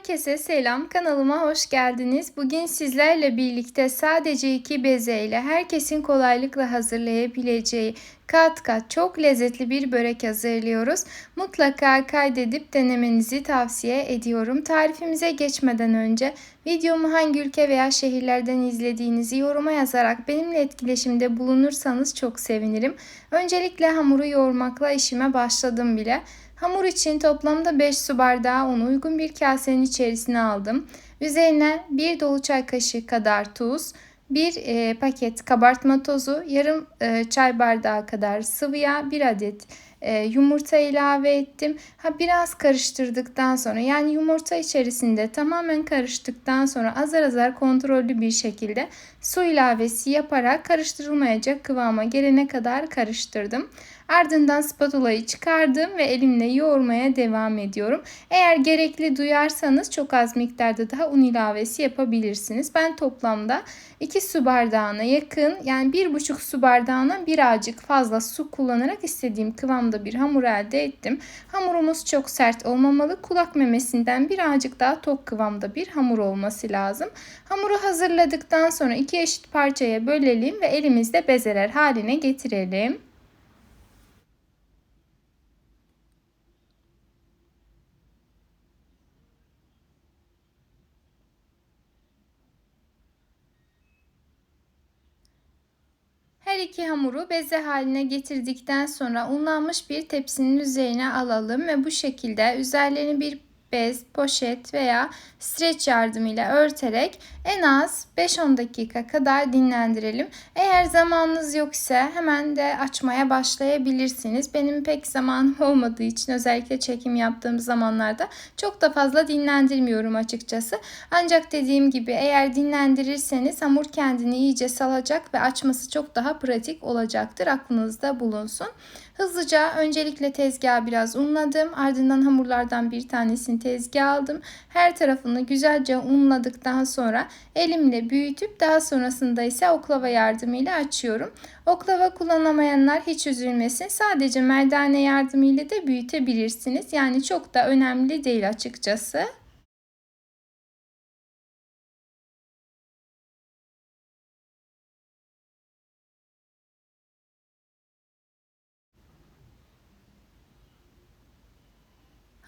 Herkese selam, kanalıma hoş geldiniz. Bugün sizlerle birlikte sadece iki bezeyle herkesin kolaylıkla hazırlayabileceği kat kat çok lezzetli bir börek hazırlıyoruz. Mutlaka kaydedip denemenizi tavsiye ediyorum. Tarifimize geçmeden önce videomu hangi ülke veya şehirlerden izlediğinizi yoruma yazarak benimle etkileşimde bulunursanız çok sevinirim. Öncelikle hamuru yoğurmakla işime başladım bile. Hamur için toplamda 5 su bardağı un uygun bir kasenin içerisine aldım. Üzerine 1 dolu çay kaşığı kadar tuz, 1 e, paket kabartma tozu, yarım e, çay bardağı kadar sıvı yağ, 1 adet e, yumurta ilave ettim. Ha biraz karıştırdıktan sonra yani yumurta içerisinde tamamen karıştıktan sonra azar azar kontrollü bir şekilde su ilavesi yaparak karıştırılmayacak kıvama gelene kadar karıştırdım. Ardından spatulayı çıkardım ve elimle yoğurmaya devam ediyorum. Eğer gerekli duyarsanız çok az miktarda daha un ilavesi yapabilirsiniz. Ben toplamda 2 su bardağına yakın yani 1,5 su bardağına birazcık fazla su kullanarak istediğim kıvamda bir hamur elde ettim. Hamurumuz çok sert olmamalı. Kulak memesinden birazcık daha tok kıvamda bir hamur olması lazım. Hamuru hazırladıktan sonra iki eşit parçaya bölelim ve elimizde bezeler haline getirelim. İki hamuru beze haline getirdikten sonra unlanmış bir tepsinin üzerine alalım ve bu şekilde üzerlerini bir bez, poşet veya streç yardımıyla örterek en az 5-10 dakika kadar dinlendirelim. Eğer zamanınız yoksa hemen de açmaya başlayabilirsiniz. Benim pek zamanım olmadığı için özellikle çekim yaptığım zamanlarda çok da fazla dinlendirmiyorum açıkçası. Ancak dediğim gibi eğer dinlendirirseniz hamur kendini iyice salacak ve açması çok daha pratik olacaktır. Aklınızda bulunsun. Hızlıca öncelikle tezgahı biraz unladım. Ardından hamurlardan bir tanesini tezgaha aldım. Her tarafını güzelce unladıktan sonra elimle büyütüp daha sonrasında ise oklava yardımıyla açıyorum. Oklava kullanamayanlar hiç üzülmesin. Sadece merdane yardımıyla da büyütebilirsiniz. Yani çok da önemli değil açıkçası.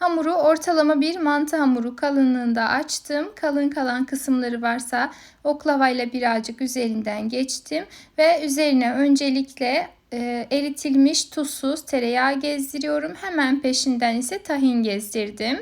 Hamuru ortalama bir mantı hamuru kalınlığında açtım. Kalın kalan kısımları varsa oklavayla birazcık üzerinden geçtim ve üzerine öncelikle e, eritilmiş tuzsuz tereyağı gezdiriyorum. Hemen peşinden ise tahin gezdirdim.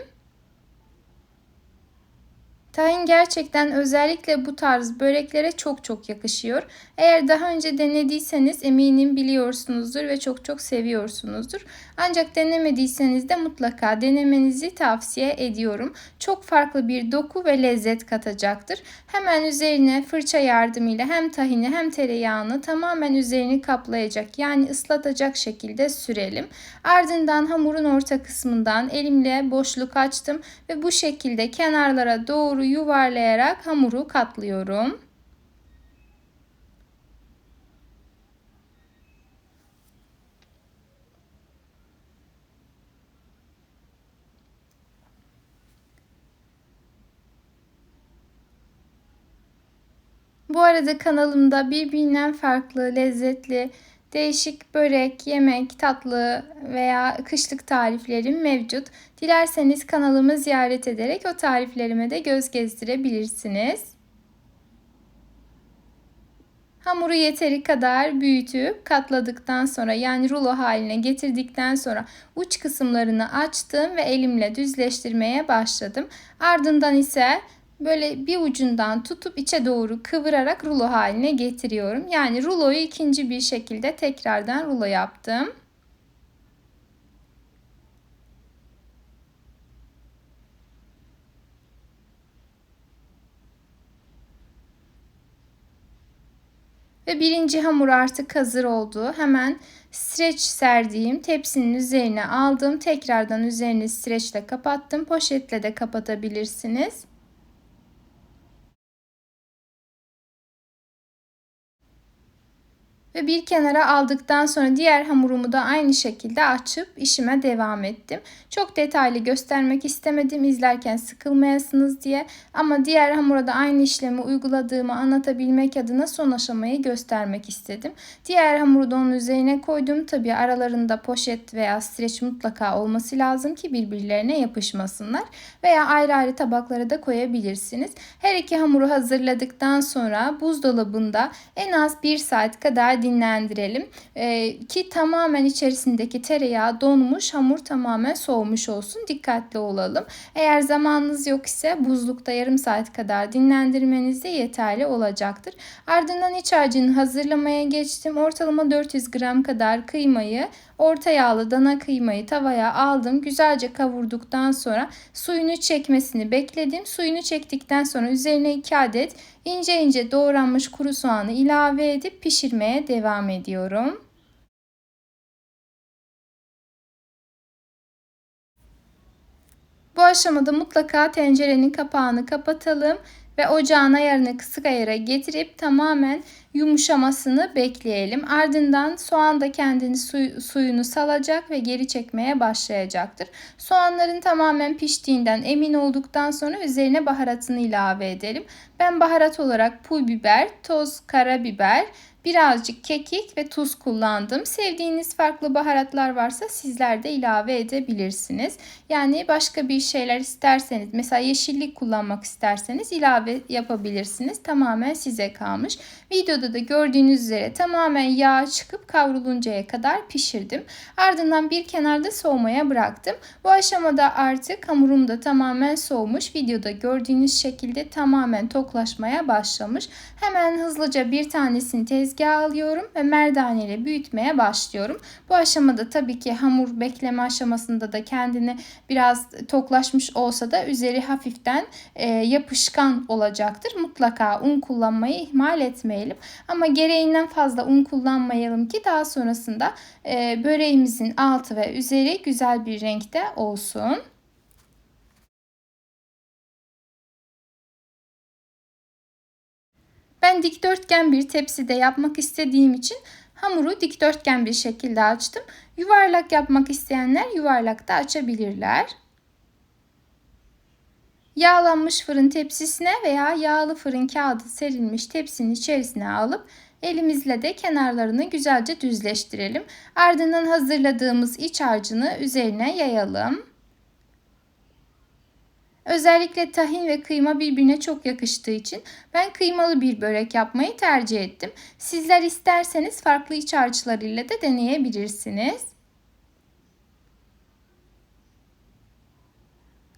Tahin gerçekten özellikle bu tarz böreklere çok çok yakışıyor. Eğer daha önce denediyseniz eminim biliyorsunuzdur ve çok çok seviyorsunuzdur. Ancak denemediyseniz de mutlaka denemenizi tavsiye ediyorum. Çok farklı bir doku ve lezzet katacaktır. Hemen üzerine fırça yardımıyla hem tahini hem tereyağını tamamen üzerini kaplayacak yani ıslatacak şekilde sürelim. Ardından hamurun orta kısmından elimle boşluk açtım ve bu şekilde kenarlara doğru yuvarlayarak hamuru katlıyorum. Bu arada kanalımda birbirinden farklı, lezzetli, değişik börek, yemek, tatlı veya kışlık tariflerim mevcut. Dilerseniz kanalımı ziyaret ederek o tariflerime de göz gezdirebilirsiniz. Hamuru yeteri kadar büyütüp katladıktan sonra yani rulo haline getirdikten sonra uç kısımlarını açtım ve elimle düzleştirmeye başladım. Ardından ise böyle bir ucundan tutup içe doğru kıvırarak rulo haline getiriyorum. Yani ruloyu ikinci bir şekilde tekrardan rulo yaptım. Ve birinci hamur artık hazır oldu. Hemen streç serdiğim tepsinin üzerine aldım. Tekrardan üzerini streçle kapattım. Poşetle de kapatabilirsiniz. Ve bir kenara aldıktan sonra diğer hamurumu da aynı şekilde açıp işime devam ettim. Çok detaylı göstermek istemedim izlerken sıkılmayasınız diye. Ama diğer hamura da aynı işlemi uyguladığımı anlatabilmek adına son aşamayı göstermek istedim. Diğer hamuru da onun üzerine koydum. Tabi aralarında poşet veya streç mutlaka olması lazım ki birbirlerine yapışmasınlar. Veya ayrı ayrı tabaklara da koyabilirsiniz. Her iki hamuru hazırladıktan sonra buzdolabında en az 1 saat kadar dinlendirelim. Ee, ki tamamen içerisindeki tereyağı donmuş, hamur tamamen soğumuş olsun. Dikkatli olalım. Eğer zamanınız yok ise buzlukta yarım saat kadar dinlendirmeniz de yeterli olacaktır. Ardından iç harcını hazırlamaya geçtim. Ortalama 400 gram kadar kıymayı Orta yağlı dana kıymayı tavaya aldım. Güzelce kavurduktan sonra suyunu çekmesini bekledim. Suyunu çektikten sonra üzerine 2 adet ince ince doğranmış kuru soğanı ilave edip pişirmeye devam ediyorum. Bu aşamada mutlaka tencerenin kapağını kapatalım ve ocağın ayarını kısık ayara getirip tamamen yumuşamasını bekleyelim. Ardından soğan da kendini suy suyunu salacak ve geri çekmeye başlayacaktır. Soğanların tamamen piştiğinden emin olduktan sonra üzerine baharatını ilave edelim. Ben baharat olarak pul biber, toz karabiber, Birazcık kekik ve tuz kullandım. Sevdiğiniz farklı baharatlar varsa sizler de ilave edebilirsiniz. Yani başka bir şeyler isterseniz mesela yeşillik kullanmak isterseniz ilave yapabilirsiniz. Tamamen size kalmış. Videoda da gördüğünüz üzere tamamen yağ çıkıp kavruluncaya kadar pişirdim. Ardından bir kenarda soğumaya bıraktım. Bu aşamada artık hamurum da tamamen soğumuş. Videoda gördüğünüz şekilde tamamen toklaşmaya başlamış. Hemen hızlıca bir tanesini tez tezgaha alıyorum ve merdane ile büyütmeye başlıyorum. Bu aşamada tabii ki hamur bekleme aşamasında da kendini biraz toklaşmış olsa da üzeri hafiften e, yapışkan olacaktır. Mutlaka un kullanmayı ihmal etmeyelim. Ama gereğinden fazla un kullanmayalım ki daha sonrasında e, böreğimizin altı ve üzeri güzel bir renkte olsun. Ben dikdörtgen bir tepside yapmak istediğim için hamuru dikdörtgen bir şekilde açtım. Yuvarlak yapmak isteyenler yuvarlak da açabilirler. Yağlanmış fırın tepsisine veya yağlı fırın kağıdı serilmiş tepsinin içerisine alıp elimizle de kenarlarını güzelce düzleştirelim. Ardından hazırladığımız iç harcını üzerine yayalım. Özellikle tahin ve kıyma birbirine çok yakıştığı için ben kıymalı bir börek yapmayı tercih ettim. Sizler isterseniz farklı iç harçlarıyla da deneyebilirsiniz.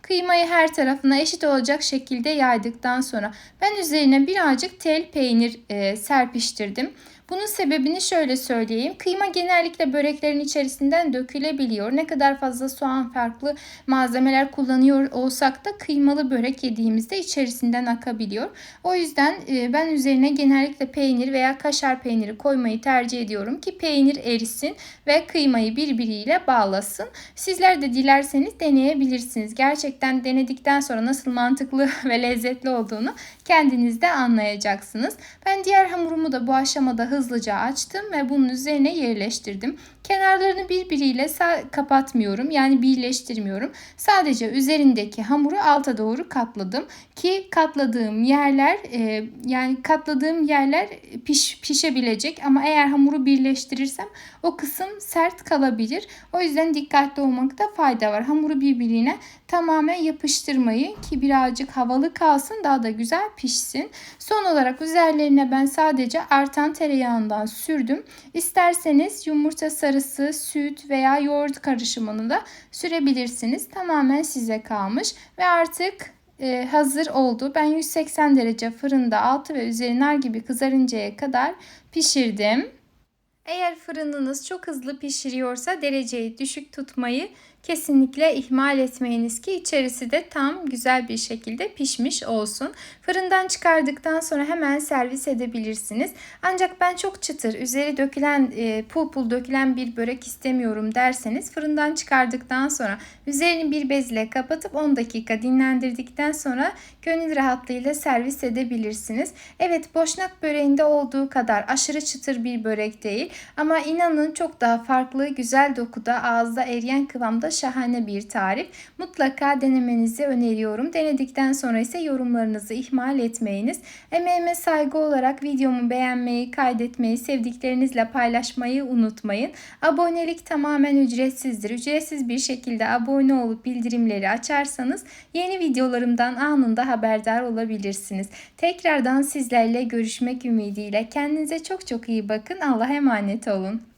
Kıymayı her tarafına eşit olacak şekilde yaydıktan sonra ben üzerine birazcık tel peynir e, serpiştirdim. Bunun sebebini şöyle söyleyeyim. Kıyma genellikle böreklerin içerisinden dökülebiliyor. Ne kadar fazla soğan farklı malzemeler kullanıyor olsak da kıymalı börek yediğimizde içerisinden akabiliyor. O yüzden e, ben üzerine genellikle peynir veya kaşar peyniri koymayı tercih ediyorum ki peynir erisin ve kıymayı birbiriyle bağlasın. Sizler de dilerseniz deneyebilirsiniz. Gerçekten denedikten sonra nasıl mantıklı ve lezzetli olduğunu kendiniz de anlayacaksınız. Ben diğer hamurumu da bu aşamada hızlıca açtım ve bunun üzerine yerleştirdim. Kenarlarını birbiriyle kapatmıyorum yani birleştirmiyorum. Sadece üzerindeki hamuru alta doğru katladım ki katladığım yerler e, yani katladığım yerler piş, pişebilecek ama eğer hamuru birleştirirsem o kısım sert kalabilir. O yüzden dikkatli olmakta fayda var. Hamuru birbirine tamamen yapıştırmayı ki birazcık havalı kalsın daha da güzel pişsin. Son olarak üzerlerine ben sadece artan tereyağından sürdüm. İsterseniz yumurta sarısı, süt veya yoğurt karışımını da sürebilirsiniz. Tamamen size kalmış ve artık e, hazır oldu. Ben 180 derece fırında altı ve üzeri nar gibi kızarıncaya kadar pişirdim. Eğer fırınınız çok hızlı pişiriyorsa dereceyi düşük tutmayı kesinlikle ihmal etmeyiniz ki içerisi de tam güzel bir şekilde pişmiş olsun. Fırından çıkardıktan sonra hemen servis edebilirsiniz. Ancak ben çok çıtır, üzeri dökülen e, pul pul dökülen bir börek istemiyorum derseniz fırından çıkardıktan sonra üzerini bir bezle kapatıp 10 dakika dinlendirdikten sonra gönül rahatlığıyla servis edebilirsiniz. Evet boşnak böreğinde olduğu kadar aşırı çıtır bir börek değil ama inanın çok daha farklı, güzel dokuda, ağızda eriyen kıvamda şahane bir tarif. Mutlaka denemenizi öneriyorum. Denedikten sonra ise yorumlarınızı ihmal etmeyiniz. Emeğime saygı olarak videomu beğenmeyi, kaydetmeyi, sevdiklerinizle paylaşmayı unutmayın. Abonelik tamamen ücretsizdir. Ücretsiz bir şekilde abone olup bildirimleri açarsanız yeni videolarımdan anında haberdar olabilirsiniz. Tekrardan sizlerle görüşmek ümidiyle kendinize çok çok iyi bakın. Allah'a emanet olun.